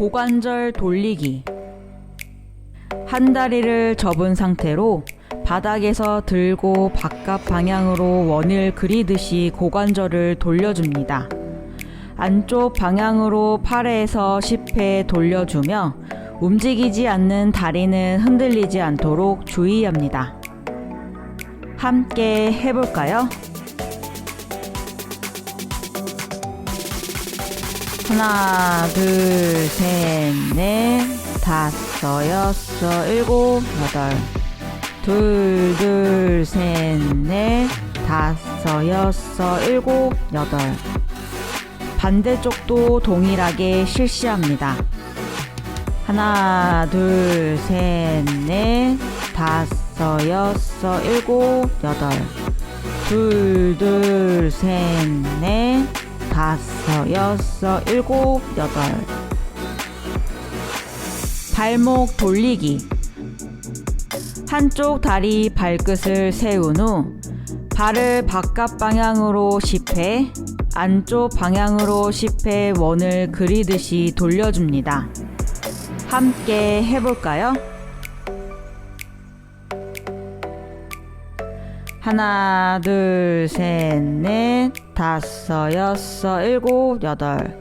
고관절 돌리기 한 다리를 접은 상태로 바닥에서 들고 바깥 방향으로 원을 그리듯이 고관절을 돌려줍니다. 안쪽 방향으로 8회에서 10회 돌려주며 움직이지 않는 다리는 흔들리지 않도록 주의합니다. 함께 해볼까요? 하나, 둘, 셋, 넷, 다섯, 여섯, 일곱, 여덟. 둘, 둘, 셋, 넷, 다섯, 여섯, 일곱, 여덟. 반대쪽도 동일하게 실시합니다. 하나, 둘, 셋, 넷, 다섯, 여섯, 일곱, 여덟. 둘, 둘, 셋, 넷, 다섯, 여섯, 일곱, 여덟. 발목 돌리기. 한쪽 다리 발끝을 세운 후 발을 바깥 방향으로 10회, 안쪽 방향으로 10회 원을 그리듯이 돌려줍니다. 함께 해볼까요? 하나, 둘, 셋, 넷, 다섯, 여섯, 일곱, 여덟.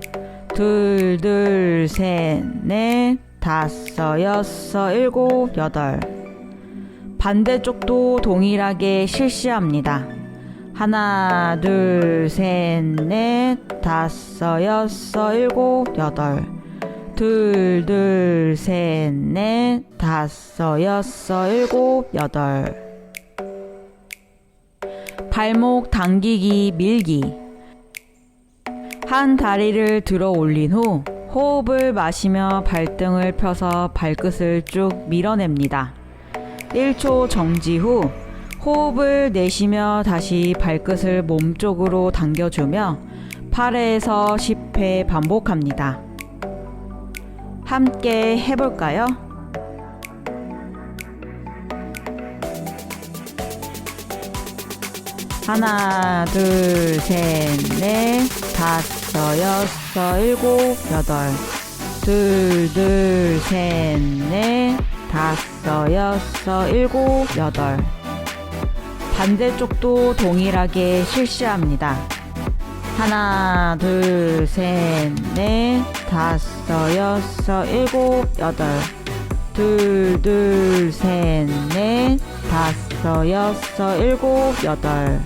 둘, 둘, 셋, 넷, 다섯, 여섯, 일곱, 여덟. 반대쪽도 동일하게 실시합니다. 하나, 둘, 셋, 넷, 다섯, 여섯, 일곱, 여덟. 둘, 둘, 셋, 넷, 다섯, 여섯, 일곱, 여덟. 발목 당기기 밀기. 한 다리를 들어 올린 후 호흡을 마시며 발등을 펴서 발끝을 쭉 밀어냅니다. 1초 정지 후 호흡을 내쉬며 다시 발끝을 몸쪽으로 당겨주며 8회에서 10회 반복합니다. 함께 해볼까요? 하나, 둘, 셋, 넷, 다섯, 여섯, 일곱, 여덟. 둘, 둘, 셋, 넷, 다섯, 여섯, 일곱, 여덟. 반대쪽도 동일하게 실시합니다. 하나, 둘, 셋, 넷, 다섯, 여섯, 일곱, 여덟. 둘, 둘, 셋, 넷, 다섯, 여섯, 일곱, 여덟.